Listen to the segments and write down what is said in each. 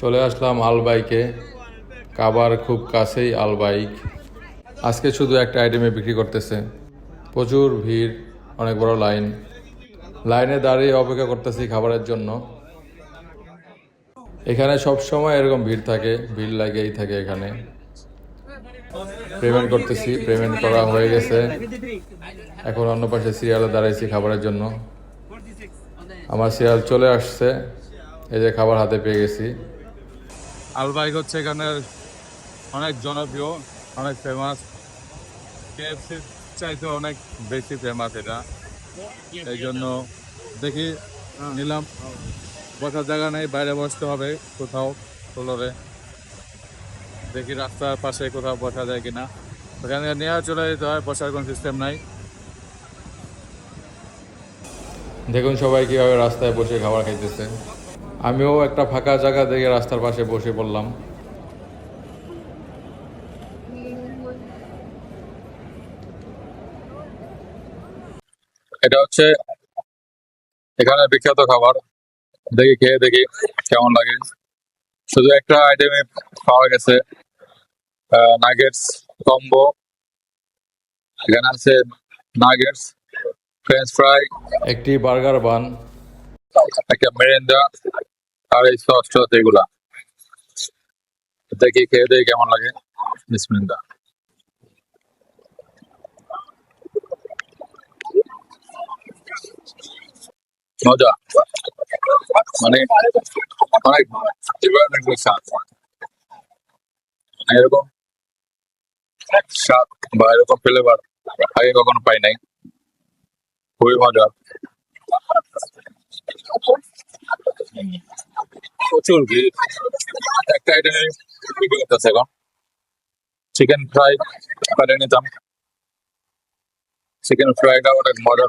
চলে আসলাম আলবাইকে। কাবার খুব কাছেই আলবাইক। আজকে শুধু একটা আইটেমে বিক্রি করতেছে। প্রচুর ভিড়, অনেক বড় লাইন। লাইনে দাঁড়িয়ে অপেক্ষা করতেছি খাবারের জন্য। এখানে সব সময় এরকম ভিড় থাকে, ভিড় লাগেই থাকে এখানে। পেমেন্ট করতেছি, পেমেন্ট করা হয়ে গেছে। এখন অন্য পাশে সিরিয়ালে দাঁড়াইছি খাবারের জন্য। আমার সিরিয়াল চলে আসছে, এই যে খাবার হাতে পেয়ে গেছি। আলবাইক হচ্ছে এখানের অনেক জনপ্রিয়, অনেক ফেমাস কেএফসি চাইতে অনেক বেশি ফেমাস এটা। এই জন্য দেখি, নিলাম। বসার জায়গা নেই, বাইরে বসতে হবে কোথাও ফ্লোরে দেখি রাস্তার পাশে কোথাও বসা যায় কিনা। ওখান থেকে নেওয়া চলে যেতে হয়, বসার কোনো সিস্টেম নাই। দেখুন সবাই কীভাবে রাস্তায় বসে খাবার খাইতেছে। আমিও একটা ফাঁকা জায়গা দেখে রাস্তার পাশে বসে পড়লাম। এটা হচ্ছে এখানে বিখ্যাত খাবার। দেখি খেয়ে দেখি কেমন লাগে। শুধু একটা আইটেমে পাওয়া গেছে। নাগেটস কম্বো এখানে আছে নাগেটস ফ্রেঞ্চ ফ্রাই একটি বার্গার বান একটা মেরেন্ডা আর এই সস টস এগুলা। দেখি, খেয়ে দেখি কেমন লাগে। বিসমিল্লাহ। মজা। মানে অনেক environmental স্বাদ। মানে এরকম স্বাদ বা এরকম ফ্লেভার আগে কখনো পাই নাই। খুবই মজা। প্রচুর ভিড়। একটা আইটেমে বিক্রি করতেছে এখন চিকেন ফ্রাই করে নিতাম। চিকেন ফ্রাইটা অনেক মজার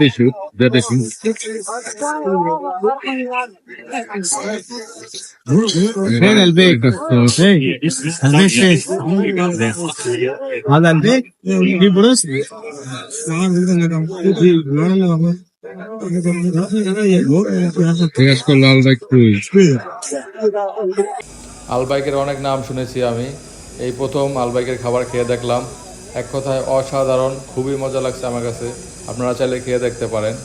Issue, that issue. فين البيك؟ ايه البيك فين؟ هذا البيك في بروس জিজ্ঞেস করলো আলাদা একটু আলবাইকের অনেক নাম শুনেছি আমি এই প্রথম আলবাইকের খাবার খেয়ে দেখলাম এক কথায় অসাধারণ খুবই মজা লাগছে আমার কাছে। আপনারা চাইলে খেয়ে দেখতে পারেন।